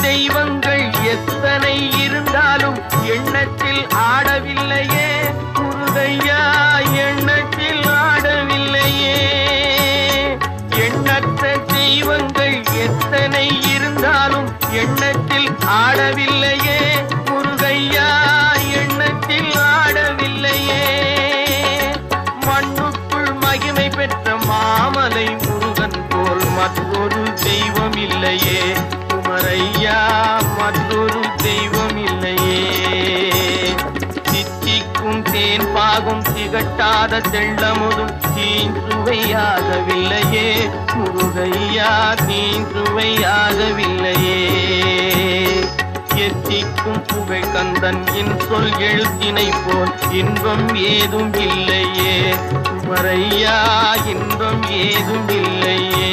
தெய்வங்கள் எத்தனை இருந்தாலும் எண்ணத்தில் ஆடவில்லையே. முருகையா எண்ணத்தில் ஆடவில்லையே. எண்ணற்ற தெய்வங்கள் எத்தனை இருந்தாலும் எண்ணத்தில் ஆடவில்லையே. முருகையா எண்ணத்தில் ஆடவில்லையே. மண்ணுக்குள் மகிமை பெற்ற மாமலை முருகன் போல் மற்றொரு தெய்வம் இல்லையே. குமரையா மற்றொரு தெய்வம் இல்லையே சித்திக்கும் தேன் பாகும் திகட்டாத செல்லமுதும் தீன் சுவையாகவில்லையே முருகையா தீன் சுவையாகவில்லையே எத்திக்கும் புகழ் கந்தன் என் சொல் எழுத்தினை போல் இன்பம் ஏதும் இல்லையே. குமரையா இன்பம் ஏதும் இல்லையே.